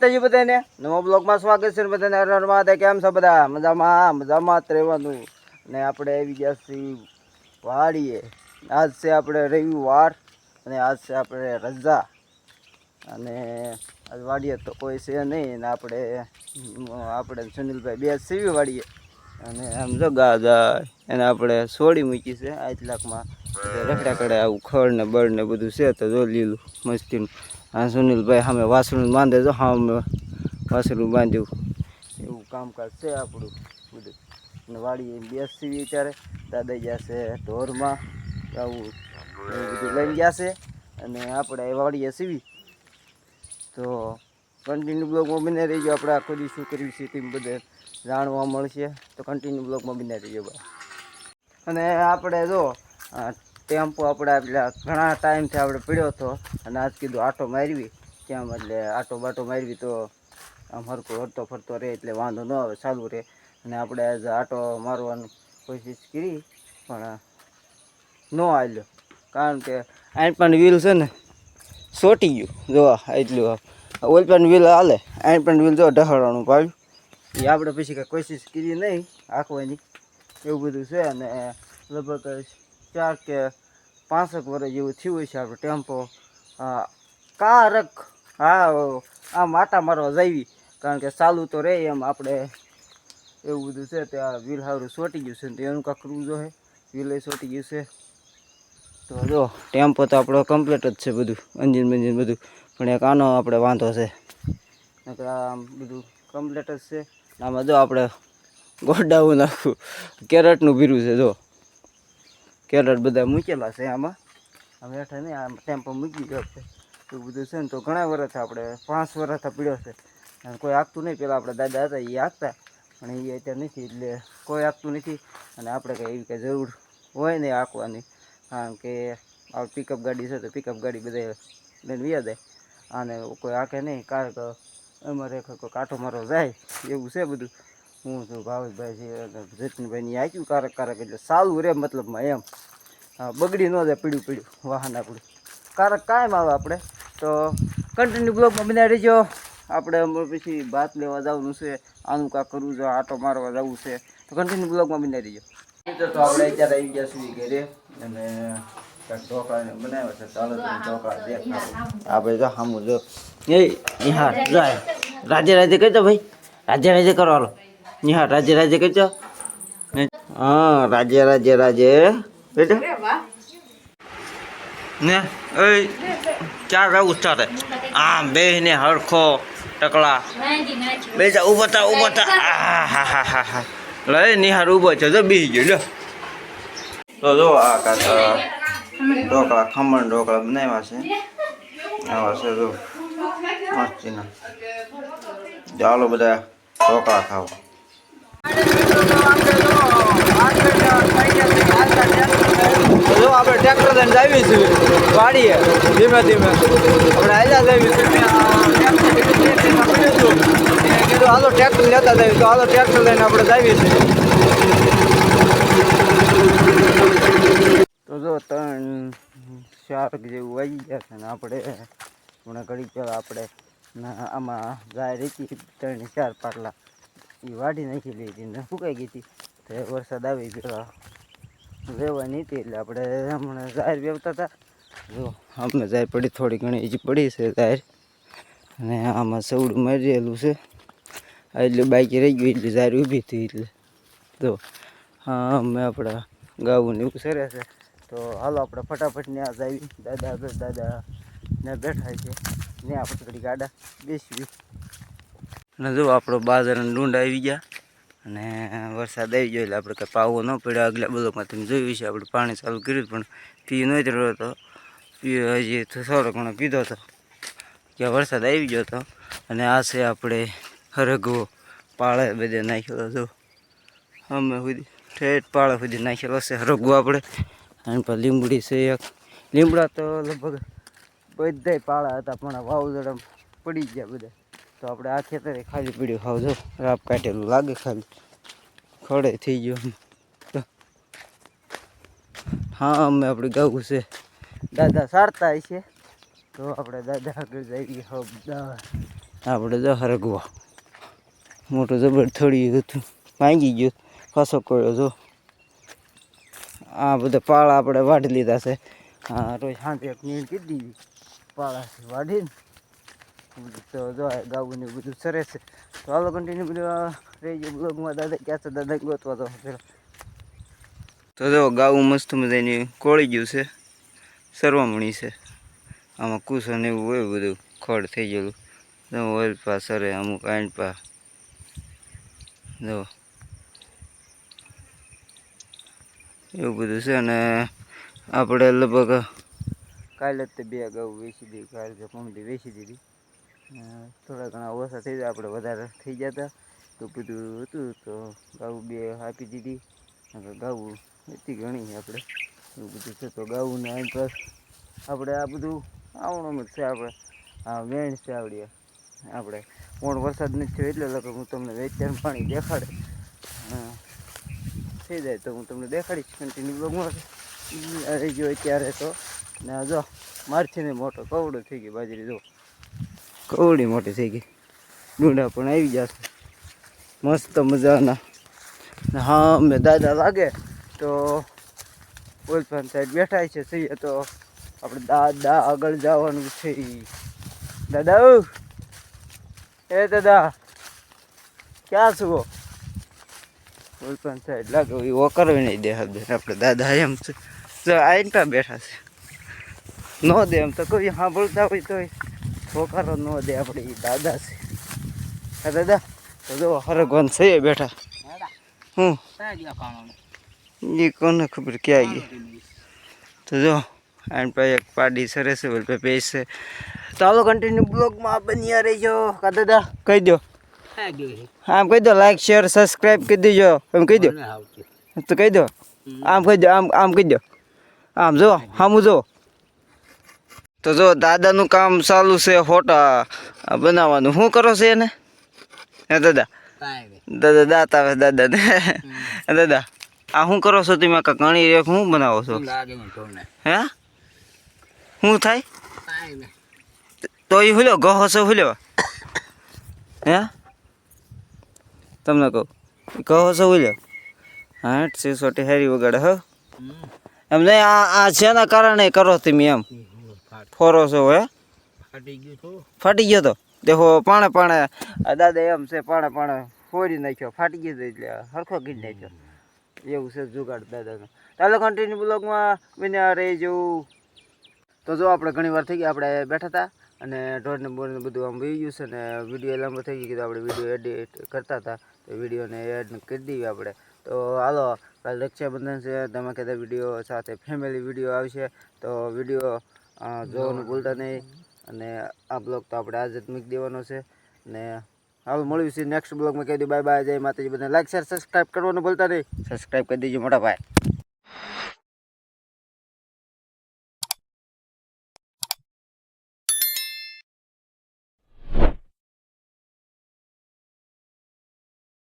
માતાજી બધાને? નવા બ્લોગમાં સ્વાગત છે ને બધાને. હર કેમ છો બધા? મજામાં મજામાં જ રહેવાનું. ને આપણે આવી ગયા છીએ વાડીએ. આજ છે આપણે રવિવાર અને આજ છે આપણે રજા. અને આજ વાડીએ તો કોઈ છે નહીં. અને આપણે આપણે સુનિલભાઈ બે સીવી વાડીએ. અને આમ જો ગાજા એને આપણે છોડી મૂકી છે. આટલાકમાં રખડા કડે આવું ખડ ને બળ ને બધું છે તો જો લીલું, મસ્તીનું. આ સુનિલભાઈ સામે વાસણું બાંધે જો સામે વાસણું બાંધ્યું. એવું કામકાજ છે આપણું બધું. અને વાડીએ બેસી વિચારે દાદા ગયા છે ઢોરમાં, આવું બધું લઈને ગયા છે. અને આપણે વાડીએ સીવી. તો કન્ટિન્યુ બ્લોગમાં બને રહી ગયો આપણે આખો દી શું કર્યું છે તેમ બધે જાણવા મળશે. તો કન્ટિન્યુ બ્લોગમાં બને રહી ગયો અને આપણે જો ટેમ્પો આપણે એટલે ઘણા ટાઈમથી આપણે પીડ્યો હતો અને આજ કીધું આટો મારવી. કેમ એટલે આટો બાટો મારવી તો આમ હરકો હરતો ફરતો રહે એટલે વાંધો ન આવે, ચાલુ રહે. અને આપણે આજ આટો મારવાની કોશિશ કરી, પણ ન આવ્યો કારણ કે આઈ પણ વ્હીલ છે ને, સોટી ગયું. જો એટલું ઓઇલ પણ વ્હીલ હાલે. એન પણ વ્હીલ જો ઢહળવાનું પાડ્યું એ આપણે પછી કાંઈ કોશિશ કરી નહીં આંકવાની એવું બધું છે અને લગભગ ચાર કે પાંસઠ વર્ષ જેવું થયું છે આપણે ટેમ્પો. કારક. હા આ માતા મારવા જાવી કારણ કે ચાલુ તો રહે એમ આપણે. એવું બધું છે ત્યાં વ્હીલ હારું સોટી ગયું છે ને તો એનું કાંક કરવું જોઈએ વ્હીલે સોટી ગયું છે. તો જો, ટેમ્પો તો આપણો કમ્પ્લીટ જ છે બધું. એન્જિન બેન્જિન બધું. પણ એક આનો આપણે વાંધો છે. નકર આમ બધું કમ્પ્લીટ જ છે. આમાં જો આપણે ગોડાવું નાખું કેરેટનું ભીરું છે, જો. કેરેટ બધા મૂકેલા છે આમાં. આમ હેઠા નહીં આમ ટેમ્પો મૂકી ગયો છે. એવું બધું છે ને તો ઘણા વર્ષ આપણે પાંચ વર્ષ પીડ્યો છે. અને કોઈ આગતું નહીં. પેલા આપણા દાદા હતા એ આગતા પણ એ અત્યારે નથી. એટલે કોઈ આગતું નથી. અને આપણે કંઈ એવી કંઈ જરૂર હોય નહીં આંકવાની કારણ કે આ પિકઅપ ગાડી છે તો પિકઅપ ગાડી બધા લઈને વ્યા દે અને કોઈ આંકે નહીં. કારણ કે અમારે કોઈ કાંઠો મારો જાય. એવું છે બધું. હું છું ભાવેશભાઈ છે, અને જતીનભાઈની આંક્યું કારક કારક એટલે સારું રે મતલબમાં એમ. બગડી ન જાય પીડ્યું પીડ્યું વાહન આપણું. કારક કાયમ આવે આપણે. તો કન્ટિન્યુ બ્લોગમાં બનાવી રહેજો. આપણે હમણાં પછી ભાત લેવા જવાનું છે. આનું કાંક કરવું છે, આટો મારવા જવું છે. તો કન્ટિન્યુ બ્લોગમાં બનાવી રહેજો. તો આપણે અત્યારે આવી ગયા સુધી ઘરે. અને કાંઈક ઢોકળા બનાવ્યા છે. ચાલો ઢોકળા આપણે જો સામું જો. એ નિહાર રાજે રાજે કહેજો ભાઈ. રાજે રાજે કરો નિહાર, રાજે રાજે કહેજો. હા, રાજે રાજે રાજે. કહેજો. ને, એ, ક્યાં રહું તારે? આમ બે ને હરખો ટકલા. બે જા ઊભો થા ઊભો થા. આ હા હા હા હા. લે નિહાર ઊભો છે, જો બી ગયો લ્યો તો જો આ કાકા ઢોકળા, ખમણ ઢોકળા બનાવ્યા છે. આવા છે, જો. મસ્તીના. ચાલો બધા ઢોકળા ખાવા. આપણે ટ્રેક્ટર લઈને જાવી છીએ વાડીએ, ધીમે ધીમે. આપણે આજા લેવી છીએ. કીધું હાલો ટ્રેક્ટર લેતા જઈએ તો હાલો ટ્રેક્ટર લઈને આપણે જાવી છીએ તો જો ત્રણ ચાર જેવું આવી ગયા છે ને આપણે. હમણાં ઘડી પહેલાં આપણે આમાં જાય રીતી ત્રણ ચાર પાટલા. એ વાઢી નાખી લીધી ને ફૂંકાઈ ગઈ હતી. તો વરસાદ આવી ગયો. વેવાની હતી એટલે આપણે હમણાં જાહેર વેવતા હતા. જો અમને જાહેર પડી થોડી ઘણી જ પડી છે જાહેર. અને આમાં સવડું મારેલું છે. એટલે બાઈક રહી ગયું, એટલે જાહેર ઊભી હતી એટલે. તો હા, અમે આપણા ગાવું ને એવું સરે છે. તો હાલો આપણે ફટાફટ ત્યાં આ જાવી દાદા દાદા ને બેઠા છે. ને આપણે થોડી ગાડા બેસવી અને જો આપણો બાજર ડુંડ આવી ગયા અને વરસાદ આવી ગયો એટલે આપણે કંઈ પાવો ન પડ્યો. આગલા બ્લોકમાં તમે જોયું છે આપણે પાણી ચાલુ કર્યું પણ પી નહોતો રહ્યો હતો. પી હજી થોડો ઘણો પીધો હતો. કે વરસાદ આવી ગયો હતો અને આ છે આપણે હરગવો પાળે બધે નાખેલો જો. અમે સુધી ઠેઠ પાળે સુધી નાખેલો છે હરગવો આપણે. અને પર લીંબડી છે એક. લીમડા તો લગભગ બધાય પાળા હતા પણ વાવઝોડા પડી ગયા બધા. તો આપણે આ ખેતરે ખાલી પડ્યું ખાવ જો. રાપ કાઢેલું લાગે ખાલી. ખડે થઈ ગયો તો હા, અમે આપણે ગાવું છે. દાદા સારતા છે તો આપણે દાદા આગળ જઈએ આપણે જો હરગવા. મોટું જબર થોડી હતું. ભાંગી ગયું. ફસો કર્યો જો. આ બધા પાળા આપણે વાઢી લીધા છે. હા, રોજ સાંજે એક નીણ કીધી. પાળાથી વાઢીને. તો જો, ગાવું બધું સરસ છે તો હાલો કન્ટિન્યુ બધું રહી ગયું બ્લોગમાં દાદા ક્યાં છે દાદા ગોતવા તો પેલા તો જો ગાવું મસ્ત મજાની કોળી ગયું છે. સરવામણી છે. આમાં કુસો ને એવું હોય બધું, ખડ થઈ ગયેલું. જો ઓઇલ પા સરે, અમુક આઈન પા જો. એવું બધું છે અને આપણે લગભગ કાલે જ તે બે ગાઉ વેચી દીધી, કાલે કે પમડી વેચી દીધી. થોડા ઘણા ઓછા થઈ જાય આપણે વધારે થઈ હતા તો. બધું હતું તો ગાઉ બે આપી દીધી. ગાવું હતી ઘણી આપણે. એવું બધું છે. તો ગાઉને આઈન પ્લસ આપણે આ બધું આવણું જ છે આપણે. આ વેણ છે આવડી. આપણે કોણ વરસાદ નથી થયો એટલે લગભગ હું તમને વેચાણ પાણી દેખાડે. થઈ જાય તો હું તમને દેખાડીશ કન્ટિન્યુ બ્લોગમાં. રહી ગયો અત્યારે તો. ને, જો, મારથી ને મોટો કવડો થઈ ગયો બાજરી, જો. કવડી મોટી થઈ ગઈ. ડુંડા પણ આવી જશે મસ્ત મજાના. હા, અમે દાદા લાગે તો ઓલપાન સાઈડ બેઠા છે સહીએ તો આપણે દાદા આગળ જવાનું છે. દાદા! એ દાદા, ક્યાં છો? ઓલપાન સાઈડ લાગે એ કરવી નહીં દે હવે આપણે દાદા એમ છે. આઈને બેઠા છે. ન દે એમ તો કોઈ સાંભળતા હોય તો છોકરો ન દે આપણે એ દાદા છે. હા દાદા તો જો હરગવાન છે બેઠા. હું એ કોને ખબર ક્યાં ગઈ? તો જો આને પાસે એક પાડી સરસ બોલ પેસ છે. ચાલો કન્ટિન્યુ બ્લોગમાં બન્યા રહીજો. કા દાદા કહી દો આમ કહી દો લાઈક શેર સબસ્ક્રાઈબ કરી દેજો. એમ કહી દો તો કહી દો આમ કહી દો આમ આમ કહી દો આમ જો આમ જો. તો જો દાદાનું કામ ચાલુ છે હોટા બનાવવાનું. શું કરો છો એને? હે દાદા. દાદા દાંત આવે દાદાને. દાદા આ શું કરો છો તમે કાંઈ ઘણી રેખ શું બનાવો છો? હે? શું થાય? તો એ હુલ્યો ગહો છો હુલ્યો હે? તમને કહું. કહો છો હુલ્યો હાટ છે સોટી હેરી વગાડે હો. એમ નહીં આ આ જેના કારણે કરો તમે એમ. ફોરો છો હે? ફાટી ગયો તો. દેખો પાણે પાણે દાદા એમ છે પાણે પાણે ફોડી નાખ્યો ફાટી ગયો એટલે હરખો ગીર નાખ્યો. એવું છે જુગાડ દાદાનો. ચાલો કન્ટિન્યુ બ્લોગમાં બન્યા રહી જવું. તો જો આપણે ઘણી વાર થઈ ગયા આપણે બેઠા હતા અને ઢોરને બોરને બધું આમ વહી ગયું છે ને વીડિયો લાંબો થઈ ગયો તો આપણે વીડિયો એડિટ કરતા હતા. તો વિડીયોને એડ કરી દઈએ આપણે. તો હાલો કાલે રક્ષાબંધન છે ધમાકેદાર વીડિયો સાથે ફેમિલી વીડિયો આવશે. તો વીડિયો જોવાનું ભૂલતા નહીં. અને આ બ્લોગ તો આપણે આજે જ મૂકી દેવાનો છે. ને હાલ મળ્યું છે નેક્સ્ટ બ્લોગમાં. કહી દઉં બાય બાય જય માતાજી. બધા લાઈક શેર સબસ્ક્રાઈબ કરવાનું ભૂલતા નહીં. સબસ્ક્રાઈબ કરી દેજો મોટા ભાઈ.